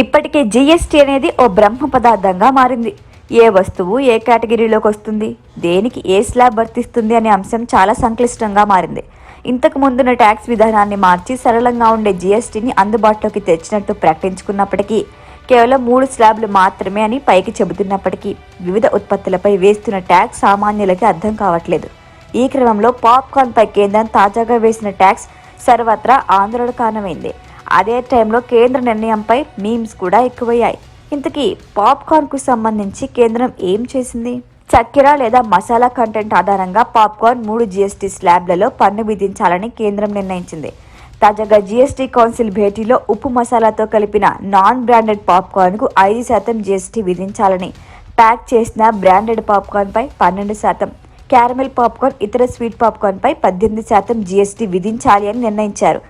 ఇప్పటికే జిఎస్టీ అనేది ఓ బ్రహ్మ పదార్థంగా మారింది. ఏ వస్తువు ఏ కేటగిరీలోకి వస్తుంది? దేనికి ఏ స్లాబ్ వర్తిస్తుంది అనే అంశం చాలా సంక్లిష్టంగా మారింది. ఇంతకు ముందున్న ట్యాక్స్ విధానాన్ని మార్చి సరళంగా ఉండే జీఎస్టీని అందుబాటులోకి తెచ్చినట్టు ప్రకటించుకున్నప్పటికీ కేవలం మూడు స్లాబ్లు మాత్రమే అని పైకి చెబుతున్నప్పటికీ వివిధ ఉత్పత్తులపై వేస్తున్న ట్యాక్స్ సామాన్యులకి అర్థం కావట్లేదు. ఈ క్రమంలో పాప్కార్న్ పై కేంద్రం తాజాగా వేసిన ట్యాక్స్ సర్వత్రా ఆందోళన కారణమైంది. అదే టైంలో కేంద్ర నిర్ణయంపై మీమ్స్ కూడా ఎక్కువయ్యాయి. ఇంతకీ పాప్కార్న్కు సంబంధించి కేంద్రం ఏం చేసింది? చక్కెర లేదా మసాలా కంటెంట్ ఆధారంగా పాప్కార్న్ మూడు జీఎస్టీ స్లాబ్లలో పన్ను విధించాలని కేంద్రం నిర్ణయించింది. తాజాగా జీఎస్టీ కౌన్సిల్ భేటీలో ఉప్పు మసాలాతో కలిపిన నాన్ బ్రాండెడ్ పాప్కార్న్కు ఐదు శాతం జీఎస్టీ విధించాలని ప్యాక్ చేసిన బ్రాండెడ్ పాప్కార్న్ పై పన్నెండు శాతం క్యారమెల్ పాప్కార్న్ ఇతర స్వీట్ పాప్కార్న్ పై పద్దెనిమిది శాతం జీఎస్టీ విధించాలి అని నిర్ణయించారు.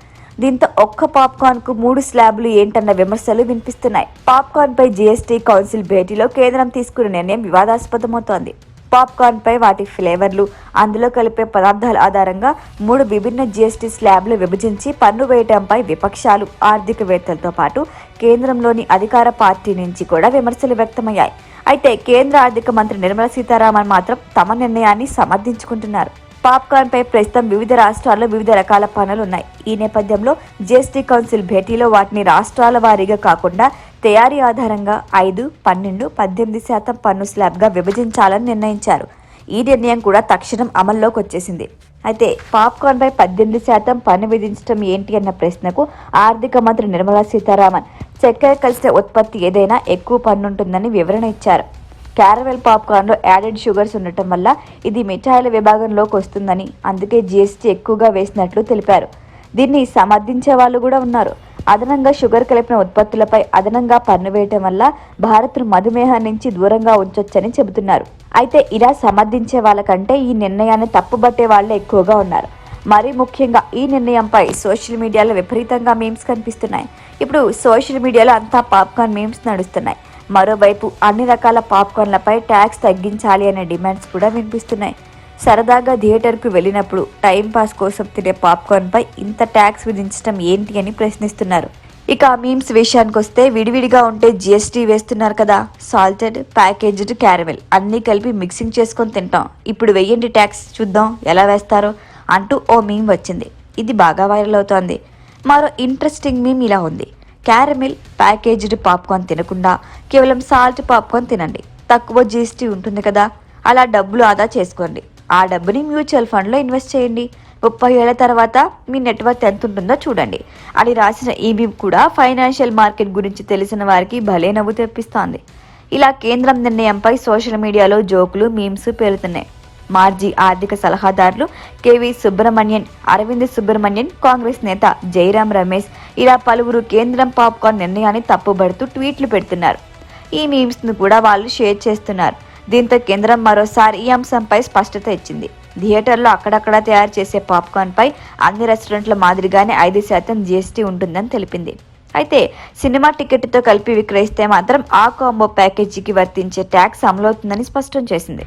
దీంతో ఒక్క పాప్కార్న్కు మూడు స్లాబ్లు ఏంటన్న విమర్శలు వినిపిస్తున్నాయి. పాప్కార్న్ పై జీఎస్టీ కౌన్సిల్ భేటీలో కేంద్రం తీసుకున్న నిర్ణయం వివాదాస్పదమవుతోంది. పాప్కార్న్ పై వాటి ఫ్లేవర్లు అందులో కలిపే పదార్థాల ఆధారంగా మూడు విభిన్న జీఎస్టీ స్లాబ్లు విభజించి పన్ను వేయటంపై విపక్షాలు ఆర్థికవేత్తలతో పాటు కేంద్రంలోని అధికార పార్టీ నుంచి కూడా విమర్శలు వ్యక్తమయ్యాయి. అయితే కేంద్ర ఆర్థిక మంత్రి నిర్మలా సీతారామన్ మాత్రం తమ నిర్ణయాన్ని సమర్థించుకుంటున్నారు. పాప్కార్న్ పై ప్రస్తుతం వివిధ రాష్ట్రాల్లో వివిధ రకాల పనులు ఉన్నాయి. ఈ నేపథ్యంలో జీఎస్టీ కౌన్సిల్ భేటీలో వాటిని రాష్ట్రాల వారీగా కాకుండా తయారీ ఆధారంగా ఐదు పన్నెండు పద్దెనిమిది శాతం పన్ను స్లాబ్గా విభజించాలని నిర్ణయించారు. ఈ నిర్ణయం కూడా తక్షణం అమల్లోకి వచ్చేసింది. అయితే పాప్కార్న్ పై పద్దెనిమిది శాతం పన్ను విధించడం ఏంటి అన్న ప్రశ్నకు ఆర్థిక మంత్రి నిర్మలా సీతారామన్ చక్కెర కలిసే ఉత్పత్తి ఏదైనా ఎక్కువ పన్నుంటుందని వివరణ ఇచ్చారు. క్యారమెల్ పాప్కార్న్లో యాడెడ్ షుగర్స్ ఉండటం వల్ల ఇది మిఠాయిల విభాగంలోకి వస్తుందని అందుకే జీఎస్టీ ఎక్కువగా వేసినట్లు తెలిపారు. దీన్ని సమర్థించే వాళ్ళు కూడా ఉన్నారు. అదనంగా షుగర్ కలిపిన ఉత్పత్తులపై అదనంగా పన్ను వేయటం వల్ల భారత్ను మధుమేహం నుంచి దూరంగా ఉంచొచ్చని చెబుతున్నారు. అయితే ఇలా సమర్థించే వాళ్ళకంటే ఈ నిర్ణయాన్ని తప్పుబట్టే వాళ్ళే ఎక్కువగా ఉన్నారు. మరీ ముఖ్యంగా ఈ నిర్ణయంపై సోషల్ మీడియాలో విపరీతంగా మీమ్స్ కనిపిస్తున్నాయి. ఇప్పుడు సోషల్ మీడియాలో అంతా పాప్కార్న్ మీమ్స్ నడుస్తున్నాయి. మరోవైపు అన్ని రకాల పాప్కార్న్లపై ట్యాక్స్ తగ్గించాలి అనే డిమాండ్స్ కూడా వినిపిస్తున్నాయి. సరదాగా థియేటర్కు వెళ్ళినప్పుడు టైంపాస్ కోసం తినే పాప్కార్న్పై ఇంత ట్యాక్స్ విధించడం ఏంటి అని ప్రశ్నిస్తున్నారు. ఇక ఆ మీమ్స్ విషయానికి వస్తే విడివిడిగా ఉంటే జిఎస్టీ వేస్తున్నారు కదా. సాల్టెడ్ ప్యాకేజ్డ్ క్యారమెల్ అన్నీ కలిపి మిక్సింగ్ చేసుకొని తింటాం. ఇప్పుడు వెయ్యండి ట్యాక్స్ చూద్దాం ఎలా వేస్తారో అంటూ ఓ మీమ్ వచ్చింది. ఇది బాగా వైరల్ అవుతోంది. మరో ఇంట్రెస్టింగ్ మీమ్ ఇలా ఉంది. క్యారమిల్ ప్యాకేజ్డ్ పాప్కార్న్ తినకుండా కేవలం సాల్ట్ పాప్కార్న్ తినండి. తక్కువ జీఎస్టీ ఉంటుంది కదా అలా డబ్బులు ఆదా చేసుకోండి. ఆ డబ్బుని మ్యూచువల్ ఫండ్లో ఇన్వెస్ట్ చేయండి. ముప్పై ఏళ్ళ తర్వాత మీ నెట్వర్క్ ఎంత ఉంటుందో చూడండి. అని రాసిన ఈబీ కూడా ఫైనాన్షియల్ మార్కెట్ గురించి తెలిసిన వారికి భలే నవ్వు తెప్పిస్తోంది. ఇలా కేంద్రం నిర్ణయంపై సోషల్ మీడియాలో జోకులు మీమ్స్ పేలుతున్నాయి. మార్జీ ఆర్థిక సలహాదారులు కేవీ సుబ్రహ్మణ్యన్ అరవింద్ సుబ్రహ్మణ్యన్ కాంగ్రెస్ నేత జైరాం రమేష్. ఇలా పలువురు కేంద్రం పాప్కార్న్ నిర్ణయాన్ని తప్పుబడుతూ ట్వీట్లు పెడుతున్నారు. ఈ మీమ్స్ను కూడా వాళ్ళు షేర్ చేస్తున్నారు. దీంతో కేంద్రం మరోసారి ఈ అంశంపై స్పష్టత ఇచ్చింది. థియేటర్లో అక్కడక్కడ తయారు చేసే పాప్కార్న్ పై అన్ని రెస్టారెంట్ల మాదిరిగానే ఐదు శాతం జీఎస్టీ ఉంటుందని తెలిపింది. అయితే సినిమా టికెట్తో కలిపి విక్రయిస్తే మాత్రం ఆ కాంబో ప్యాకేజీకి వర్తించే ట్యాక్స్ అమలవుతుందని స్పష్టం చేసింది.